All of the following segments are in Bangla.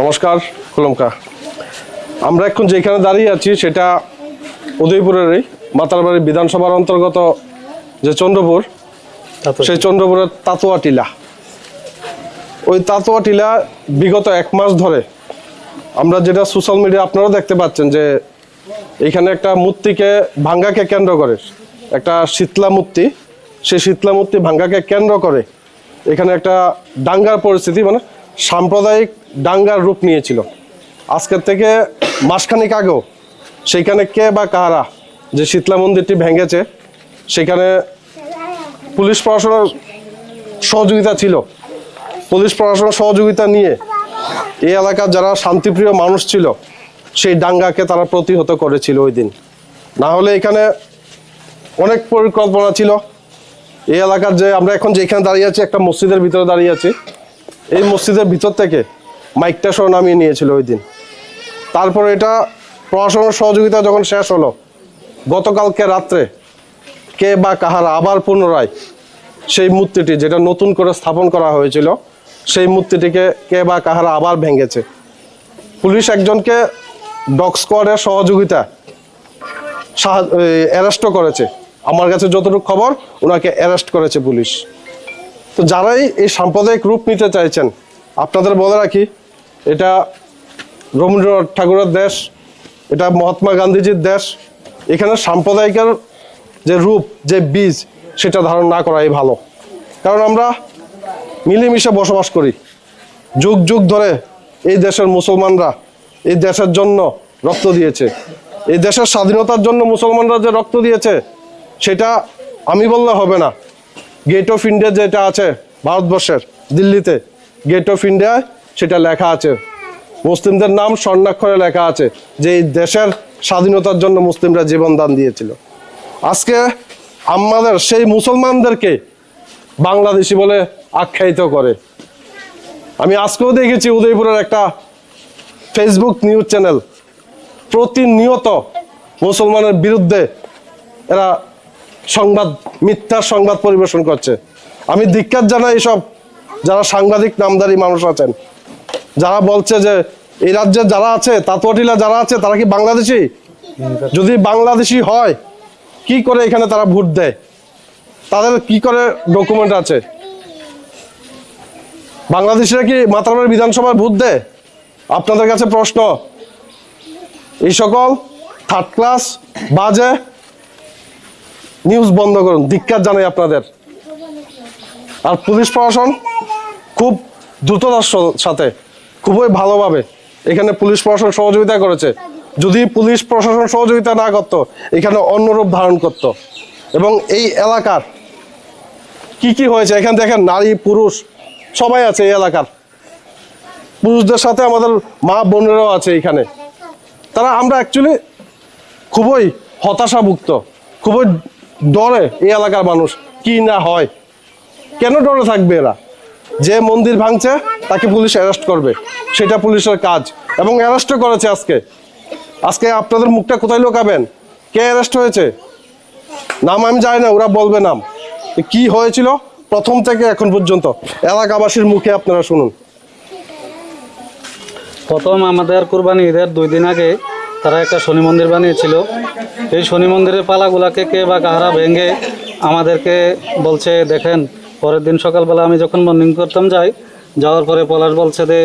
নমস্কার কলমকা। আমরা এখন যেখানে দাঁড়িয়ে আছি সেটা উদয়পুরেরই মাতারবাড়ি বিধানসভার অন্তর্গত যে চন্দ্রপুর সেই চন্দ্রপুরের তাতোয়া টিলা। ওই তাতোয়া টিলা বিগত এক মাস ধরে আমরা যেটা সোশ্যাল মিডিয়া আপনারাও দেখতে পাচ্ছেন যে এখানে একটা মূর্তিকে ভাঙ্গাকে কেন্দ্র করে একটা শীতলা মূর্তি সেই শীতলা মূর্তি ভাঙ্গাকে কেন্দ্র করে এখানে একটা দাঙ্গার পরিস্থিতি মানে সাম্প্রদায়িক দাঙ্গার রূপ নিয়েছিল। আজকের থেকে মাসখানেক আগেও সেইখানে কে বা কারা যে শীতলা মন্দিরটি ভেঙেছে, সেখানে পুলিশ প্রশাসনের সহযোগিতা ছিল। পুলিশ প্রশাসনের সহযোগিতা নিয়ে এই এলাকার যারা শান্তিপ্রিয় মানুষ ছিল, সেই দাঙ্গাকে তারা প্রতিহত করেছিল ওই দিন। না হলে এখানে অনেক পরিকল্পনা ছিল। এই এলাকার যে আমরা এখন যেখানে দাঁড়িয়ে আছি, একটা মসজিদের ভিতরে দাঁড়িয়ে আছি। এই মসজিদের ভিতর থেকে মাইকটা সহ নামিয়ে নিয়েছিল ওই দিন। তারপর এটা প্রশাসনের সহযোগিতা যখন শেষ হলো, গতকালকে রাত্রে কে বা কাহারা আবার পুনরায় সেই মূর্তিটি যেটা নতুন করে স্থাপন করা হয়েছিল, সেই মূর্তিটিকে কে বা কাহারা আবার ভেঙেছে। পুলিশ একজনকে ডগ স্কোয়াডের সহযোগিতা অ্যারেস্টও করেছে। আমার কাছে যতটুকু খবর, ওনাকে অ্যারেস্ট করেছে পুলিশ। তো যারাই এই সাম্প্রদায়িক রূপ নিতে চাইছেন, আপনাদের বলে রাখি, এটা রবীন্দ্রনাথ ঠাকুরের দেশ, এটা মহাত্মা গান্ধীজির দেশ, এখানে সাম্প্রদায়িকের যে রূপ, যে বীজ, সেটা ধারণ না করাই ভালো। কারণ আমরা মিলেমিশে বসবাস করি। যুগ যুগ ধরে এই দেশের মুসলমানরা এই দেশের জন্য রক্ত দিয়েছে। এই দেশের স্বাধীনতার জন্য মুসলমানরা যে রক্ত দিয়েছে, সেটা আমি বললে হবে না। গেট অফ ইন্ডিয়া যেটা আছে, ভারতবর্ষের, দিল্লিতে। গেট অফ ইন্ডিয়ায় সেটা লেখা আছে। মুসলিমদের নাম স্বর্ণাক্ষরে লেখা আছে, যে এই দেশের স্বাধীনতার জন্য মুসলিমরা জীবন দান দিয়েছিল। আজকে আমাদের সেই মুসলমানদেরকে বাংলাদেশি বলে আখ্যায়িত করে। আমি আজকেও দেখেছি উদয়পুরের একটা ফেসবুক নিউজ চ্যানেল প্রতিনিয়ত মুসলমানের বিরুদ্ধে এরা সংবাদ, মিথ্যা সংবাদ পরিবেশন করছে। আমি ধিক্কার জানাই এসব যারা সাংবাদিক, নামদারি মানুষ আছেন। যারা বলছে যে এই রাজ্যে যারা আছে, তাতোয়াটিলা যারা আছে, তারা কি বাংলাদেশি? যদি বাংলাদেশি হয়, কি করে এখানে তারা ভোট দেয়? তাদের কি করে ডকুমেন্ট আছে? বাংলাদেশিরা কি মাতারবাড়ি বিধানসভায় ভোট দেয়? আপনাদের কাছে প্রশ্ন। এই সকল থার্ড ক্লাস বাজে নিউজ বন্ধ করুন, ধিক্কার জানাই আপনাদের। আর পুলিশ প্রশাসন খুব দ্রুততার সাথে, খুবই ভালোভাবে এখানে পুলিশ প্রশাসন সহযোগিতা করেছে। যদি পুলিশ প্রশাসন সহযোগিতা না করতো, এখানে অন্যরূপ ধারণ করতো। এবং এই এলাকার কি কি হয়েছে, এখানে দেখেন নারী, পুরুষ, সবাই আছে এই এলাকার। পুরুষদের সাথে আমাদের মা বোনেরাও আছে এখানে। তারা আমরা অ্যাকচুয়ালি খুবই হতাশাভুক্ত খুবই ডরে এই এলাকার মানুষ, কি না হয়? কেন ডরে থাকবে এরা? যে মন্দির ভাঙছে, তাকে পুলিশ অ্যারেস্ট করবে। সেটা পুলিশের কাজ। এবং অ্যারেস্টও করেছে আজকে। আজকে আপনাদের মুখটা কোথায় লোকাবেন? কে অ্যারেস্ট হয়েছে? নাম আমি জানি না, ওরা বলবে নাম। কি হয়েছিল? প্রথম থেকে এখন পর্যন্ত। এলাকাবাসীর মুখে আপনারা শুনুন। প্রথম আমাদের কোরবানি ঈদের দুই দিন আগে তারা একটা শনি মন্দির বানিয়েছিল। এই শনি মন্দিরের পালাগুলাকে কে বা কাহারা ভেঙে আমাদেরকে বলছে, দেখেন, পরের দিন সকালবেলা আমি যখন মর্নিং করতাম যাই, যাওয়ার পরে পলাশ বলছে যে,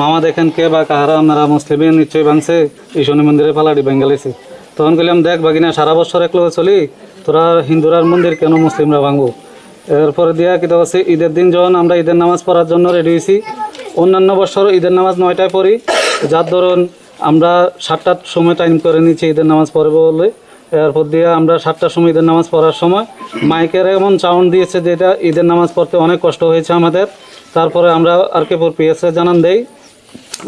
মামা, দেখেন কে বা কাহারা আপনারা মুসলিমে নিশ্চয়ই ভাঙছে, এই শনি মন্দিরের পালাটি ভেঙে লেছে তখন বললাম দেখ বাগিনা, সারা বছর একলো চলি, তোরা হিন্দুরার মন্দির কেন মুসলিমরা ভাঙবো? এরপরে দিয়া কি হচ্ছে ঈদের দিন যখন আমরা ঈদের নামাজ পড়ার জন্য রেডি হয়েছি, অন্যান্য বছর ঈদের নামাজ নয়টায় পড়ি। যার ধরুন আমরা সাতটার সময় টাইম করে নিচ্ছি ঈদের নামাজ পড়ব বলে। এরপর দিয়ে আমরা সাতটার সময় ঈদের নামাজ পড়ার সময় মাইকের এমন সাউন্ড দিয়েছে যেটা ঈদের নামাজ পড়তে অনেক কষ্ট হয়েছে আমাদের। তারপরে আমরা আর কে পর পিএসএ জানান দেই।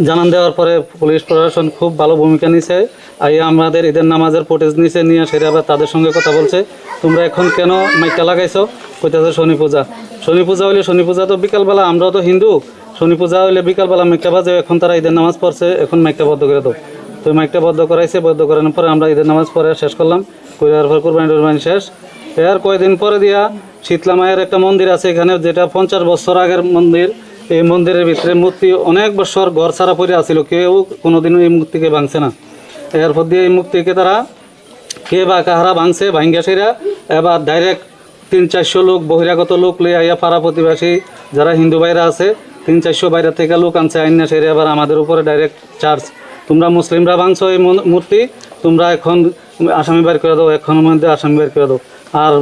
জানান দেওয়ার পরে পুলিশ প্রশাসন খুব ভালো ভূমিকা নিছে আর আমাদের ঈদের নামাজের ফুটেজ নিচে নিয়ে সেটা আবার তাদের সঙ্গে কথা বলছে। তোমরা এখন কেন মাইকটা লাগাইছো? কইতেছে শনি পূজা। শনি পূজা হইলে শনি পূজা তো বিকালবেলা, আমরাও তো হিন্দু। শনি পূজা হইলে বিকালবেলা মাইকটা বাজে, এখন তারা ঈদের নামাজ পড়ছে, এখন মাইকটা বদ্ধ করে দাও। তো মাইকটা বদ্ধ করাইছে, বদ্ধ করানোর পরে আমরা ঈদের নামাজ পড়ে শেষ করলাম। করার পর কোরবানি টোরবানি শেষ। এর কয়দিন পরে দিয়া শীতলা মায়ের একটা মন্দির আছে এখানে, যেটা পঞ্চাশ বছর আগের মন্দির। এই মন্দিরের ভিতরে মূর্তি অনেক বছর ঘর ছাড়া পড়ে আসছিল কেউ কোনোদিনও এই মূর্তিকে ভাঙছে না। এরপর দিয়ে এই মূর্তিকে তারা কে বা কাহারা ভাঙছে ভাঙ্গা সেরা এবার ডাইরেক্ট তিন চারশো লোক, বহিরাগত লোক লই আইয়া পাড়া প্রতিবেশী যারা হিন্দু ভাইরা আছে তিন চারশো বাইরে থেকে লোক আনছে, আইনা সেরে এবার আমাদের উপরে ডাইরেক্ট চার্জ তোমরা মুসলিমরা ভাঙছো এই মূর্তি, তোমরা এখন আসামি বের করে দাও, এখনের মধ্যে আসামি বের করে দাও। আর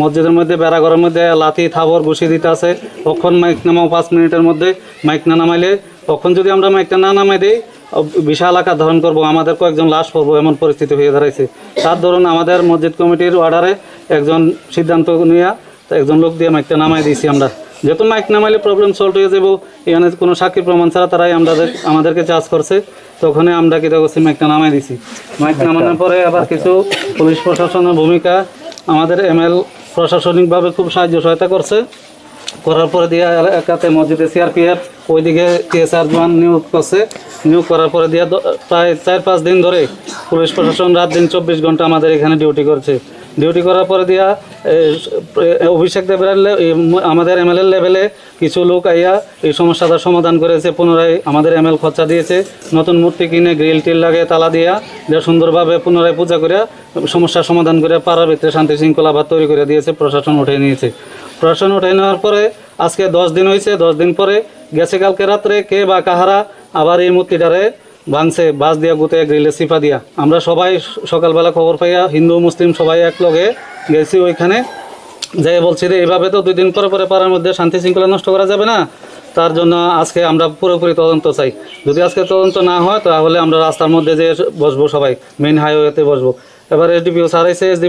মসজিদের মধ্যে বেড়াঘরের মধ্যে লাথি, থাবর বসিয়ে দিতে আছে। তখন মাইক নামাও পাঁচ মিনিটের মধ্যে, মাইক না নামাইলে তখন যদি আমরা মাইকটা না নামাই দিই বিশাল আকার ধারণ করব। আমাদের কয়েকজন লাশ পড়ব, এমন পরিস্থিতি হয়ে দাঁড়াইছে। তার ধরুন আমাদের মসজিদ কমিটির অর্ডারে একজন সিদ্ধান্ত নিয়ে একজন লোক দিয়ে মাইকটা নামাই দিয়েছি আমরা। যেহেতু মাইক নামাইলে প্রবলেম সলভ হয়ে যাব এখানে কোনো সাক্ষী প্রমাণ ছাড়া তারাই আমাদের আমাদেরকে চার্জ করছে। তখনই আমরা কি করছি মাইকটা নামাই দিছি। মাইক নামানোর পরে আবার কিছু পুলিশ প্রশাসনের ভূমিকা, আমাদের এমএল প্রশাসনিকভাবে খুব সাহায্য সহায়তা করছে। করার পরে দিয়ে এলাকাতে মসজিদে সিআরপিএফ ওইদিকে টিএসআর জওয়ান নিয়োগ করছে। নিয়োগ করার পরে দিয়ে প্রায় চার পাঁচ দিন ধরে পুলিশ প্রশাসন রাত দিন চব্বিশ ঘণ্টা আমাদের এখানে ডিউটি করছে। ডিউটি করার পরে দিয়া অভিষেক দেবের আমাদের এমএলএ লেভেলে কিছু লোক আইয়া এই সমস্যাটার সমাধান করেছে, পুনরায় আমাদের এমএল খরচা দিয়েছে। নতুন মূর্তি কিনে গ্রিল টিল লাগে তালা দিয়া যা সুন্দরভাবে পুনরায় পূজা করে সমস্যার সমাধান করে পাড়ার ভিতরে শান্তি শৃঙ্খলা আবার তৈরি করে দিয়েছে, প্রশাসন উঠে নিয়েছে। প্রশাসন উঠে নেওয়ার পরে আজকে দশ দিন হয়েছে দশ দিন পরে গেছে কালকে রাত্রে কে বা কাহারা আবার এই মূর্তিটারে ভাঙছে বাস দিয়া গুতে, গ্রিলে সিফা দিয়া। আমরা সবাই সকালবেলা খবর পাইয়া হিন্দু, মুসলিম সবাই এক লগে গেছি ওইখানে। যাই বলছি যে এইভাবে তো দুই দিন পরে পরে পাড়ার মধ্যে শান্তি শৃঙ্খলা নষ্ট করা যাবে না? তার জন্য আজকে আমরা পুরোপুরি তদন্ত চাই। যদি আজকে তদন্ত না হয়, তাহলে আমরা রাস্তার মধ্যে যে বসবো সবাই। মেন হাইওয়েতে বসবো। এবার এসডিপিও স্যার এসে এসডি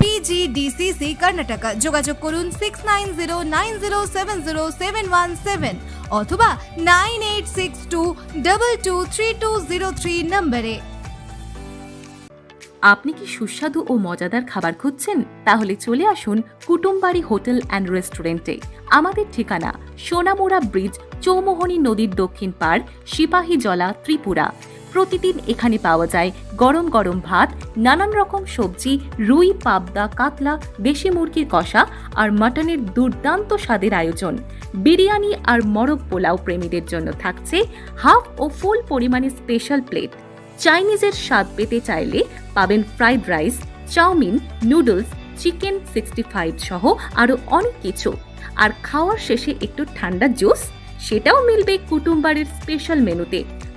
PGDCC Karnataka যোগাযোগ করুন six nine zero nine zero seven zero seven one seven অথবা nine eight six two double two three two zero three নম্বরে। আপনি কি সুস্বাদু ও মজাদার খাবার খুঁজছেন? তাহলে চলে আসুন কুটুমবাড়ি হোটেল অ্যান্ড রেস্টুরেন্টে। আমাদের ঠিকানা সোনামুড়া ব্রিজ, চৌমোহনী নদীর দক্ষিণ পাড়, সিপাহীজলা, ত্রিপুরা। প্রতিদিন এখানে পাওয়া যায় গরম গরম ভাত, নানান রকম সবজি, রুই, পাবদা, কাতলা, দেশি মুরগির কষা আর মাটনের দুর্দান্ত স্বাদের আয়োজন। বিরিয়ানি আর মরক পোলাও প্রেমীদের জন্য থাকছে হাফ ও ফুল পরিমাণে স্পেশাল প্লেট। চাইনিজের স্বাদ পেতে চাইলে পাবেন fried rice, chowmein, noodles, chicken sixty five সহ আরও অনেক কিছু। আর খাওয়ার শেষে একটু ঠান্ডা জুস, সেটাও মিলবে কুটুমবাড়ির স্পেশাল মেনুতে।